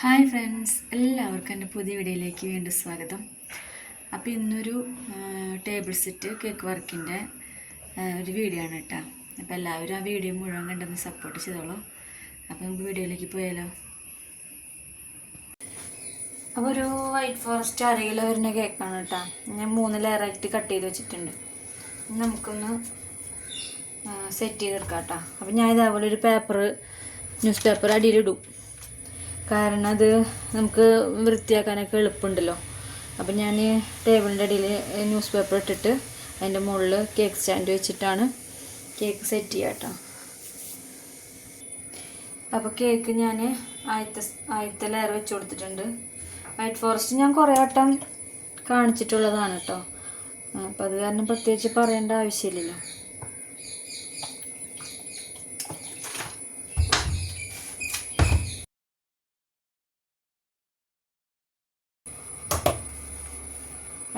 Hi friends എല്ലാവർക്കും എന്റെ പുതിയ വീഡിയോയിലേക്ക് വീണ്ടും സ്വാഗതം. അപ്പോൾ ഇന്നൊരു ടേബിൾ സെറ്റ് കേക്ക് വർക്കിന്റെ ഒരു വീഡിയോ ആണ് കേട്ടോ. അപ്പോൾ എല്ലാവരും ആ വീഡിയോ മുഴുവൻ കണ്ടെന്ന് സപ്പോർട്ട് ചെയ്തോളൂ. അപ്പോൾ നമുക്ക് വീഡിയോയിലേക്ക് പോയാലോ? അപ്പോൾ ഒരു വൈറ്റ് ഫോറസ്റ്റ് അരയിൽ വരുന്ന കേക്കാണ് കേട്ടോ. ഞാൻ മൂന്ന് ലെയറായിട്ട് കട്ട് ചെയ്ത് വെച്ചിട്ടുണ്ട്. നമുക്കൊന്ന് സെറ്റ് ചെയ്തെടുക്കാം കേട്ടോ. അപ്പോൾ ഞാൻ ഇതേപോലെ ഒരു പേപ്പർ ന്യൂസ് പേപ്പർ അടിയിലിടും കാരണം അത് നമുക്ക് വൃത്തിയാക്കാനൊക്കെ എളുപ്പമുണ്ടല്ലോ. അപ്പം ഞാൻ ടേബിളിന്റെ അടിയിൽ ന്യൂസ് പേപ്പർ ഇട്ടിട്ട് അതിന്റെ മുകളിൽ കേക്ക് സ്റ്റാൻഡ് വെച്ചിട്ടാണ് കേക്ക് സെറ്റ് ചെയ്യുക കേട്ടോ. അപ്പോൾ കേക്ക് ഞാൻ ആദ്യത്തെ ആദ്യത്തെ ലെയർ വെച്ച് കൊടുത്തിട്ടുണ്ട്. വൈറ്റ് ഫോറസ്റ്റ് ഞാൻ കുറേ വട്ടം കാണിച്ചിട്ടുള്ളതാണ് കേട്ടോ. അപ്പം അത് കാരണം പ്രത്യേകിച്ച് പറയേണ്ട ആവശ്യമില്ലല്ലോ.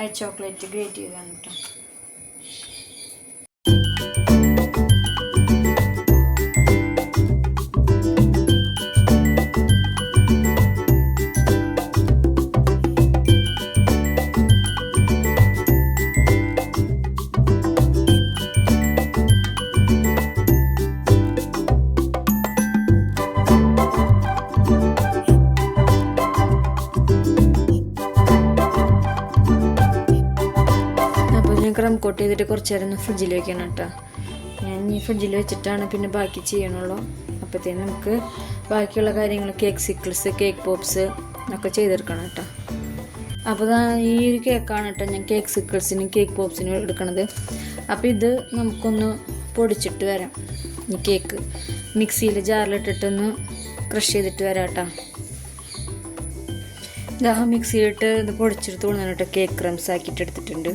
വൈറ്റ് ചോക്ലേറ്റ് ഗ്രേറ്റ് ചെയ്താണ് കേട്ടോ. ക്രം കോട്ട് ചെയ്തിട്ട് കുറച്ച് നേരം ഫ്രിഡ്ജിൽ വെക്കണം കേട്ടോ ഞാൻ ഈ ഫ്രിഡ്ജിൽ വെച്ചിട്ടാണ് പിന്നെ ബാക്കി ചെയ്യണുള്ളൂ. അപ്പോഴത്തേന് നമുക്ക് ബാക്കിയുള്ള കാര്യങ്ങൾ കേക്ക് സിക്കിൾസ് കേക്ക് പോപ്സ് ഒക്കെ ചെയ്തെടുക്കണം കേട്ടോ അപ്പോൾ ഈ ഒരു കേക്കാണ് കേട്ടോ ഞാൻ കേക്ക് സിക്കിൾസിനും കേക്ക് പോപ്സിനും എടുക്കണത്. അപ്പോൾ ഇത് നമുക്കൊന്ന് പൊടിച്ചിട്ട് വരാം. ഈ കേക്ക് മിക്സിയിൽ ജാറിലിട്ടിട്ടൊന്ന് ക്രഷ് ചെയ്തിട്ട് വരാം കേട്ടോ ഇതാ മിക്സിയിലിട്ട് ഇത് പൊടിച്ചെടുത്ത് കേട്ടോ കേക്ക് ക്രംസ് ആക്കിയിട്ട് എടുത്തിട്ടുണ്ട്.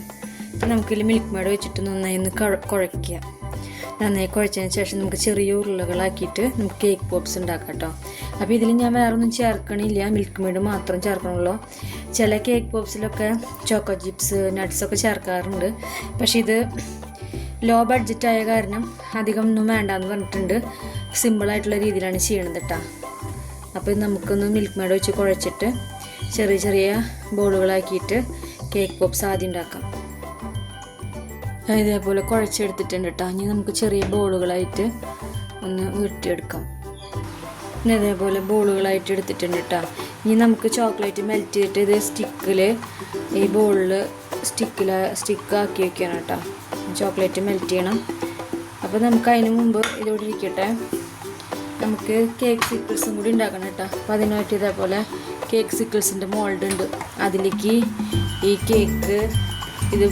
നമുക്കിതിൽ മിൽക്ക് മേഡ് വെച്ചിട്ട് നന്നായി ഒന്ന് കുഴയ്ക്കുക. നന്നായി കുഴച്ചതിന് ശേഷം നമുക്ക് ചെറിയ ഉരുളകളാക്കിയിട്ട് നമുക്ക് കേക്ക് പോപ്സ് ഉണ്ടാക്കാം കേട്ടോ അപ്പോൾ ഇതിൽ ഞാൻ വേറെ ഒന്നും ചേർക്കണില്ല. മിൽക്ക് മേഡ് മാത്രം ചേർക്കണുള്ളൂ. ചില കേക്ക് പോപ്സിലൊക്കെ ചോക്കോ ചിപ്സ് നട്ട്സൊക്കെ ചേർക്കാറുണ്ട്. പക്ഷേ ഇത് ലോ ബഡ്ജറ്റ് ആയ കാരണം അധികം ഒന്നും വേണ്ടാന്ന് പറഞ്ഞിട്ടുണ്ട്. സിമ്പിളായിട്ടുള്ള രീതിയിലാണ് ചെയ്യണത് കേട്ടോ അപ്പോൾ ഇത് നമുക്കൊന്ന് മിൽക്ക് മേഡ് വെച്ച് കുഴച്ചിട്ട് ചെറിയ ചെറിയ ബോളുകളാക്കിയിട്ട് കേക്ക് പോപ്സ് ആദ്യം ഉണ്ടാക്കാം. ഇതേപോലെ കുഴച്ചെടുത്തിട്ടുണ്ട് കേട്ടോ ഇനി നമുക്ക് ചെറിയ ബോളുകളായിട്ട് ഒന്ന് ഉരുട്ടിയെടുക്കാം പിന്നെ ഇതേപോലെ ബോളുകളായിട്ട് എടുത്തിട്ടുണ്ട് കേട്ടോ ഇനി നമുക്ക് ചോക്ലേറ്റ് മെൽറ്റ് ചെയ്തിട്ട് ഇത് സ്റ്റിക്കിൽ ഈ ബോളിൽ സ്റ്റിക്കിൽ സ്റ്റിക്കാക്കി വെക്കണം കേട്ടോ ചോക്ലേറ്റ് മെൽറ്റ് ചെയ്യണം. അപ്പോൾ നമുക്ക് അതിന് മുമ്പ് ഇതോടെ ഇരിക്കട്ടെ. നമുക്ക് കേക്ക് സിക്കിൾസും കൂടി ഉണ്ടാക്കണം കേട്ടോ അപ്പോൾ അതിനായിട്ട് ഇതേപോലെ കേക്ക് സിക്കിൾസിന്റെ മോൾഡ് ഉണ്ട്. അതിലേക്ക് ഈ കേക്ക് ഇത്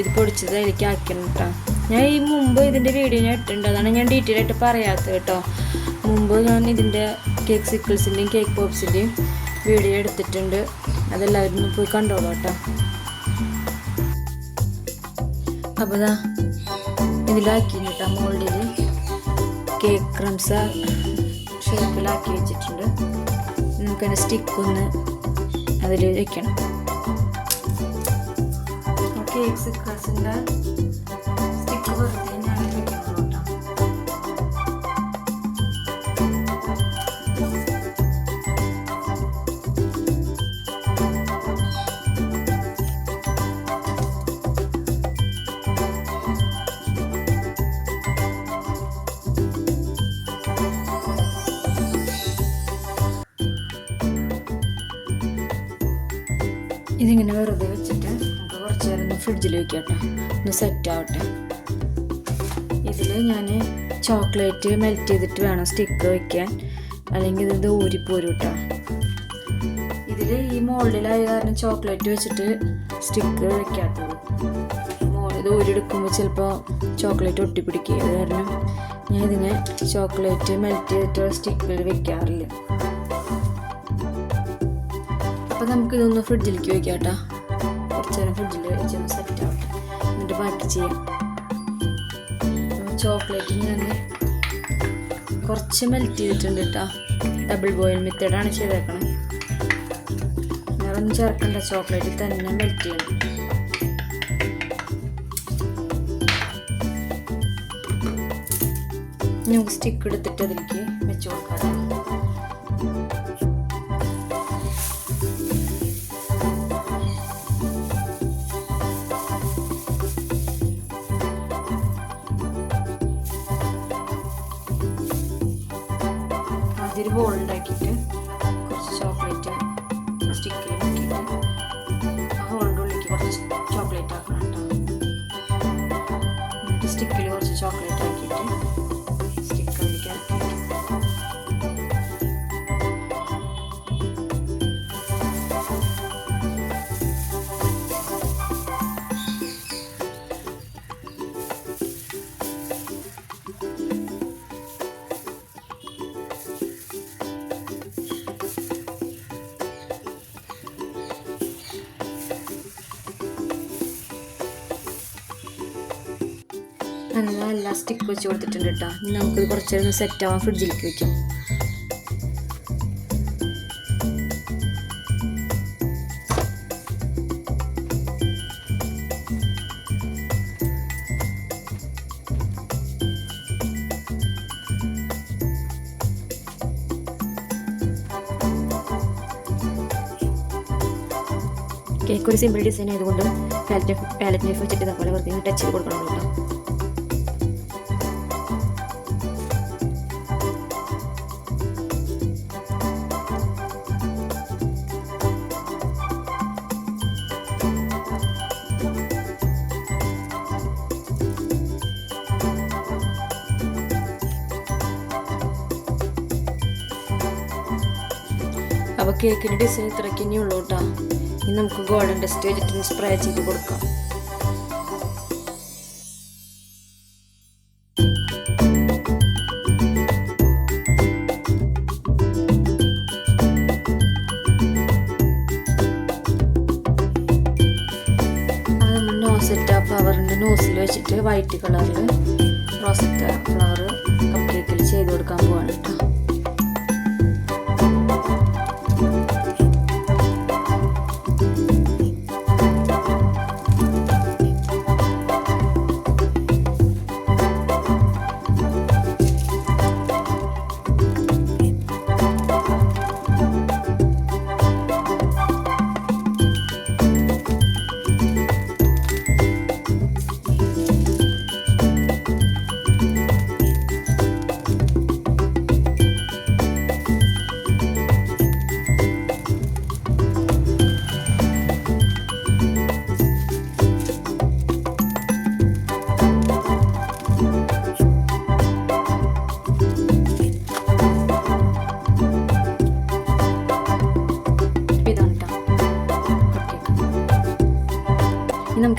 ഇത് പൊടിച്ചത് അതിലേക്ക് ആക്കണം കേട്ടോ ഞാൻ ഈ മുമ്പ് ഇതിന്റെ വീഡിയോ ഞാൻ ഇട്ടിട്ടുണ്ട്. അതാണ് ഞാൻ ഡീറ്റെയിൽ ആയിട്ട് പറയാത്തത് കേട്ടോ. മുമ്പ് ഞാൻ ഇതിന്റെ കേക്ക് സിക്കിൾസിന്റെയും കേക്ക് പോപ്സിന്റെയും വീഡിയോ എടുത്തിട്ടുണ്ട്. അതെല്ലാവരും പോയി കണ്ടോളൂ കേട്ടോ. അപ്പോൾ ഇതാ ഇതിലാക്കി കേട്ടോ മോൾഡിൽ കേക്ക് ക്രംസ് ഷേപ്പിലാക്കി വെച്ചിട്ടുണ്ട്. നമുക്കതിന്റെ സ്റ്റിക്കൊന്ന് അതിൽ വെക്കണം. കേക്ക് സിക്കൾസിന്റെ ഫ്രിഡ്ജിൽ വെക്കാം കേട്ടോ. ഒന്ന് സെറ്റ് ആവട്ടെ. ഇതിൽ ഞാൻ ചോക്ലേറ്റ് മെൽറ്റ് ചെയ്തിട്ട് വേണം സ്റ്റിക്ക് വയ്ക്കാൻ അല്ലെങ്കിൽ ഇത് ഊരിപ്പോരും കേട്ടോ. ഇതിൽ ഈ മോൾഡിലായ കാരണം ചോക്ലേറ്റ് വെച്ചിട്ട് സ്റ്റിക്ക് വയ്ക്കാത്തത് ഇത് ഊരിയെടുക്കുമ്പോൾ ചിലപ്പോൾ ചോക്ലേറ്റ് ഒട്ടിപ്പിടിക്കുക അത് കാരണം ഞാൻ ഇതിനെ ചോക്ലേറ്റ് മെൽറ്റ് ചെയ്തിട്ട് സ്റ്റിക്കിൽ വെക്കാറില്ല. അപ്പോൾ നമുക്കിതൊന്ന് ഫ്രിഡ്ജിലേക്ക് വയ്ക്കാം കേട്ടോ. കുറച്ച് ഫുഡിൽ ഫ്രിഡ്ജിൽ വെച്ചൊന്ന് സെറ്റ് ആവട്ടെ. എന്നിട്ട് ബാക്കി ചെയ്യാം. ചോക്ലേറ്റ് ഞാൻ കുറച്ച് മെൽറ്റ് ചെയ്തിട്ടുണ്ട് കേട്ടോ ഡബിൾ ബോയിൽ മെത്തേഡാണ് ചെയ്തേക്കണം. വേറെ ഒന്നും ചേർക്കണ്ട. ചോക്ലേറ്റിൽ തന്നെ മെൽറ്റ് ചെയ്യണം. നമുക്ക് സ്റ്റിക്ക് എടുത്തിട്ട് അതിലേക്ക് വെച്ച് കൊടുക്കാം. gold അങ്ങനെ എല്ലാ സ്റ്റിക്ക് വെച്ച് കൊടുത്തിട്ടുണ്ട് കേട്ടോ ഇനി നമുക്കിത് കുറച്ച് നേരം സെറ്റ് ആവാൻ ഫ്രിഡ്ജിലേക്ക് വെക്കാം. കേക്ക് ഒരു സിമ്പിൾ ഡിസൈൻ ആയതുകൊണ്ട് പാലറ്റ് പാലറ്റ് നൈഫ് വെച്ചിട്ട് ഇതേപോലെ വെറുതെ ടച്ച് ചെയ്ത് കൊടുക്കണം കേട്ടോ. അപ്പോൾ കേക്കിന്റെ ഡിസൈൻ ഇത്രയ്ക്ക് ഇനി ഇനി നമുക്ക് ഗോൾഡൻ ഡസ്റ്റ് വെച്ചിട്ട് സ്പ്രേ ചെയ്ത് കൊടുക്കാം. നോസിൽ വെച്ചിട്ട് വൈറ്റ് കളറിൽ റോസറ്റ ഫ്ലവർ കപ്പ് കേക്കിൽ ചെയ്ത് കൊടുക്കാൻ പോവാണ് കേട്ടോ.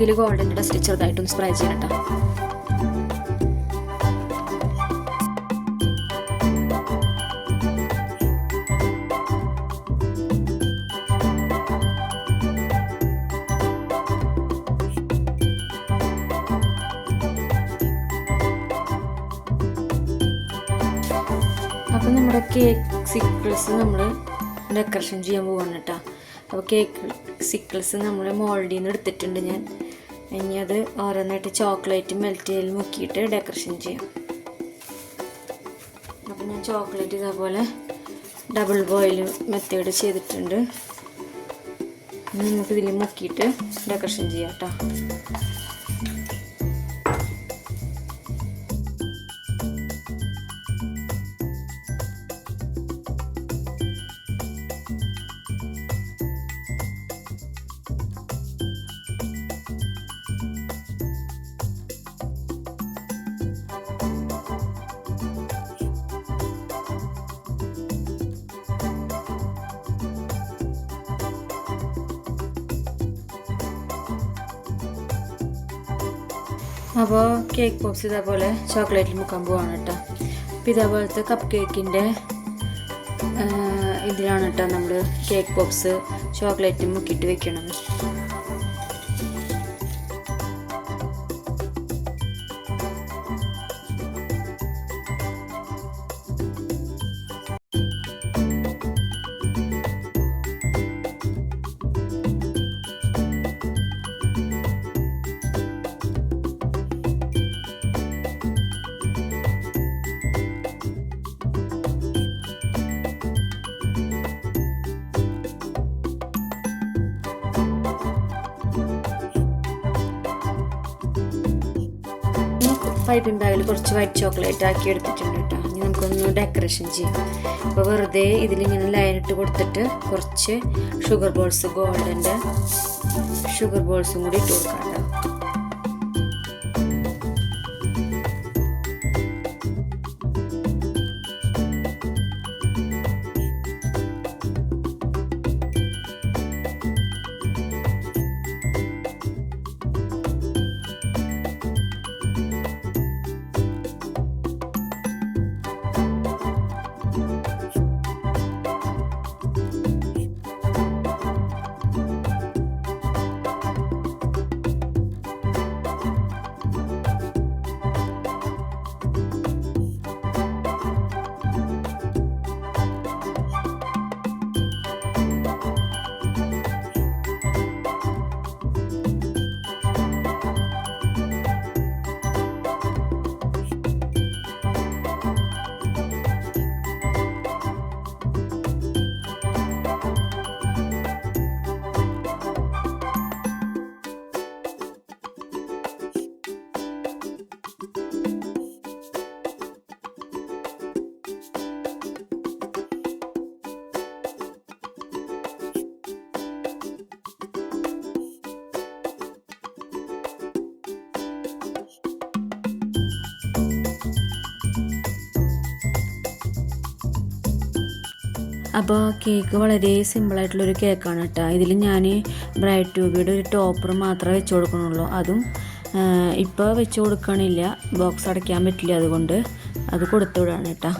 നമുക്കിതിൽ ഗോൾഡന്റെ ഡസ്റ്റ് ചെറുതായിട്ടൊന്ന് സ്പ്രേ ചെയ്യണം കേട്ടോ. അപ്പം നമ്മുടെ കേക്ക് സിക്കിൾസ് നമ്മൾ ഡെക്കറേഷൻ ചെയ്യാൻ പോകണം കേട്ടോ. അപ്പോൾ കേക്ക് സിക്കിൾസ് നമ്മൾ മോൾഡിൽ നിന്ന് എടുത്തിട്ടുണ്ട് ഞാൻ. ഇനി അത് ഓരോന്നായിട്ട് ചോക്ലേറ്റ് മെൽറ്റ് ചെയ്ത് മുക്കിയിട്ട് ഡെക്കറേഷൻ ചെയ്യാം. അപ്പം ഞാൻ ചോക്ലേറ്റ് ഇതേപോലെ ഡബിൾ ബോയിൽ മെത്തേഡ് ചെയ്തിട്ടുണ്ട്. നമുക്കിതിൽ മുക്കിയിട്ട് ഡെക്കറേഷൻ ചെയ്യാം കേട്ടോ അപ്പോൾ കേക്ക് പോപ്സ് ഇതേപോലെ ചോക്ലേറ്റിൽ മുക്കാൻ പോവാണ് കേട്ടോ അപ്പോൾ ഇതേപോലത്തെ കപ്പ് കേക്കിന്റെ ഇതിലാണ് കേട്ടോ നമ്മൾ കേക്ക് ബോക്സ് ചോക്ലേറ്റ് മുക്കിയിട്ട് വെക്കണത്. ബാഗിൽ കുറച്ച് വൈറ്റ് ചോക്ലേറ്റ് ആക്കി എടുത്തിട്ടുണ്ട് കേട്ടോ. ഇനി നമുക്കൊന്ന് ഡെക്കറേഷൻ ചെയ്യാം. അപ്പോൾ വെറുതെ ഇതിലിങ്ങനെ ലൈൻ ഇട്ട് കൊടുത്തിട്ട് കുറച്ച് ഷുഗർ ബോൾസ് ഗോൾഡന്റെ ഷുഗർ ബോൾസും കൂടി ഇട്ട് കൊടുക്കാം കേട്ടോ. അപ്പോൾ കേക്ക് വളരെ സിമ്പിളായിട്ടുള്ളൊരു കേക്കാണ് കേട്ടോ ഇതിൽ ഞാൻ ബ്രൈറ്റ് ട്യൂബിയുടെ ഒരു ടോപ്പർ മാത്രമേ വെച്ച് കൊടുക്കണുള്ളൂ അതും ഇപ്പോൾ വെച്ച് കൊടുക്കണില്ല. ബോക്സ് അടയ്ക്കാൻ പറ്റില്ല അതുകൊണ്ട് അത് കൊടുത്തു വിടാണ് കേട്ടോ